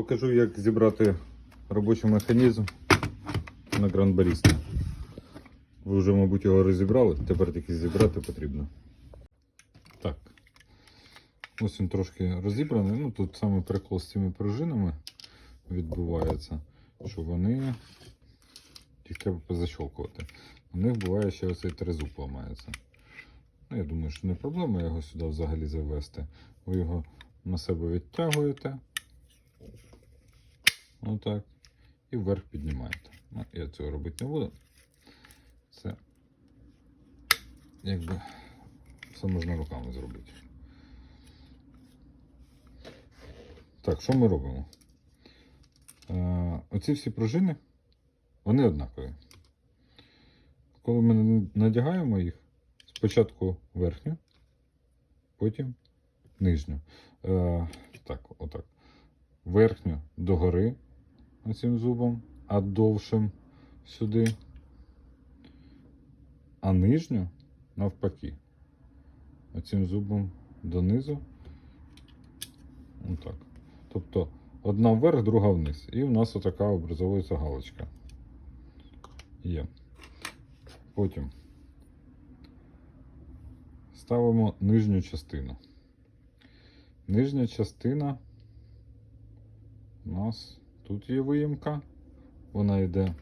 Покажу, як зібрати робочий механізм на Barista. Ви вже, мабуть, його розібрали, тепер тільки зібрати потрібно. Так. Ось він трошки розібраний. Ну, тут саме прикол з цими пружинами відбувається, що вони їх треба позащолкувати. У них буває ще оцей тризуб ламається. Ну, я думаю, що не проблема його сюди взагалі завести. Ви його на себе відтягуєте. Отак. І вверх піднімаєте. Ну, я цього робити не буду. Це якби все можна руками зробити. Так, що ми робимо? Е, оці всі пружини, вони однакові. Коли ми надягаємо їх, спочатку верхню, потім нижню. Е, так, отак. Верхню догори оцим зубом, а довшим сюди. А нижню навпаки. Оцим зубом донизу. Отак. Тобто одна вверх, друга вниз. І в нас отака образовується галочка. Є. Потім ставимо нижню частину. Нижня частина у нас тут є виємка. Вона йде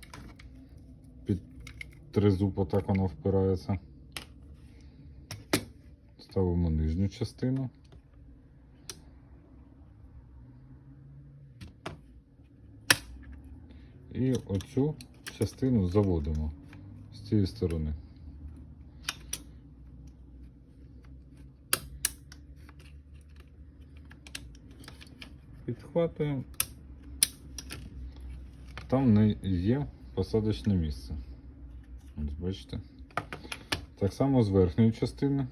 під тризуб, отак вона впирається. Ставимо нижню частину. І оцю частину заводимо з цієї сторони. Підхватуємо. Там не є посадочне місце. Ось бачите. Так само з верхньої частини.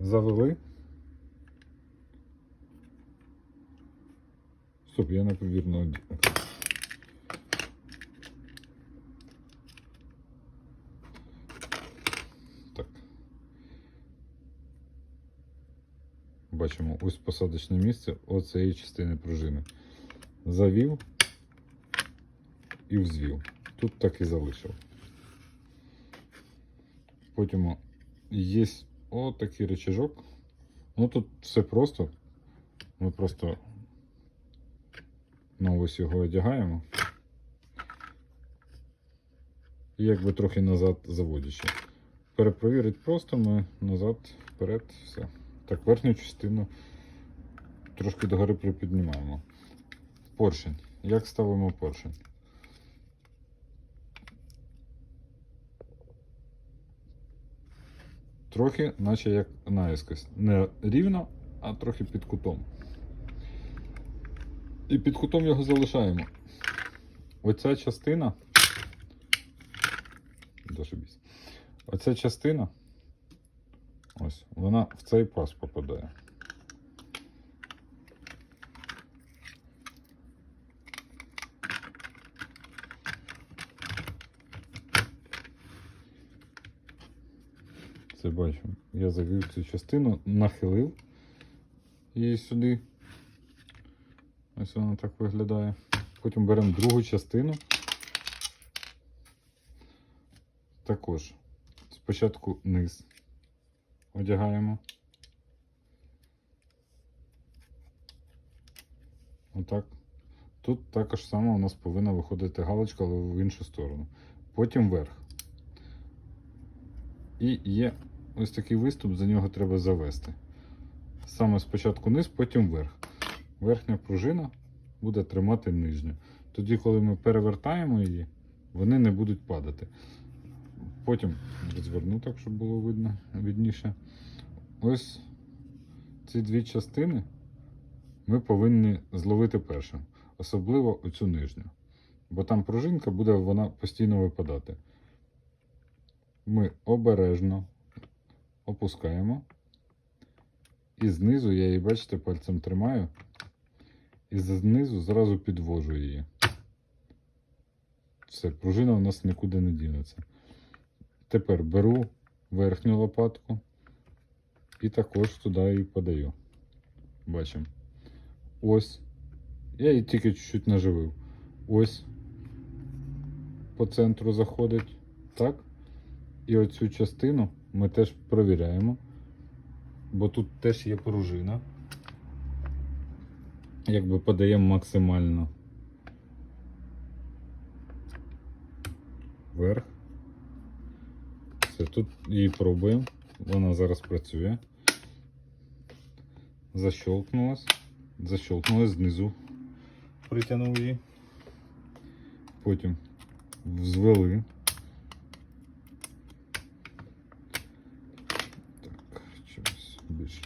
Завели. Стоп, я неповірно. од- Так. Бачимо ось посадочне місце оцієї частини пружини. Завів і взвів. Тут так і залишив. Потім є отакий рычажок. Ну тут все просто. Ми просто Ну, ось його одягаємо. І якби трохи назад заводячи. Перепровірити просто ми назад, вперед, все. Так, верхню частину трошки догори припіднімаємо. Поршень. Як ставимо поршень? Трохи, наче як наїскось. Не рівно, а трохи під кутом. І під кутом його залишаємо. Оця частина. Зашибісь. Оця частина. Ось, вона в цей паз попадає. Це бачимо. Я завів цю частину, нахилив її сюди. Ось вона так виглядає. Потім беремо другу частину. Також спочатку низ одягаємо. Отак. Тут також само у нас повинна виходити галочка, але в іншу сторону. Потім вверх. І є ось такий виступ, за нього треба завести. Саме спочатку низ, потім вверх верхня пружина буде тримати нижню. Тоді, коли ми перевертаємо її, вони не будуть падати. Потім розверну так, щоб було видно видніше. Ось ці дві частини ми повинні зловити першим, особливо оцю нижню. Бо там пружинка буде вона постійно випадати. Ми обережно опускаємо. І знизу я її, бачите, пальцем тримаю. І знизу зразу підвожу її. Все, пружина у нас нікуди не дінеться. Тепер беру верхню лопатку, І також туди і подаю. Бачимо. Ось. Я її тільки чуть-чуть наживив. Ось. По центру заходить. Так. І оцю частину ми теж провіряємо. Бо тут теж є пружина. Якби подаємо максимально вверх. Все, тут її пробуємо. Вона зараз працює. Защелкнулась. Защелкнулась знизу. Притягнув її. Потім взвели. Так, чогось більше.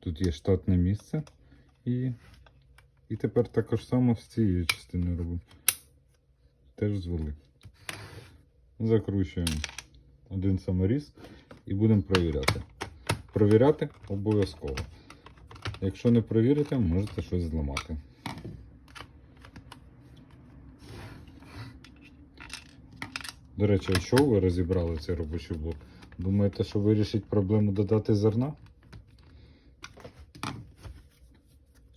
Тут є штатне місце і, і тепер також само з цією частиною робимо. Теж звели. Закручуємо один саморіз і будемо провіряти. Провіряти обов'язково. Якщо не провірите, можете щось зламати. До речі, а що ви розібрали цей робочий блок? Думаєте, що вирішить проблему додати зерна?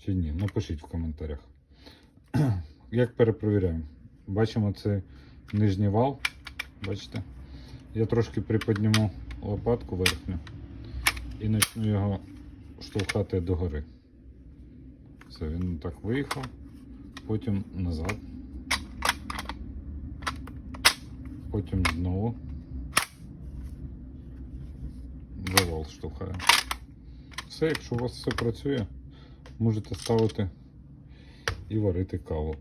Чи ні? Напишіть в коментарях. Як перепровіряємо? Бачимо цей нижній вал. Бачите? Я трошки приподніму лопатку верхню і почну його штовхати догори. Все, він так виїхав, потім назад. Потім знову. Завал штовхає. Все, якщо у вас все працює, можете ставити і варити каву.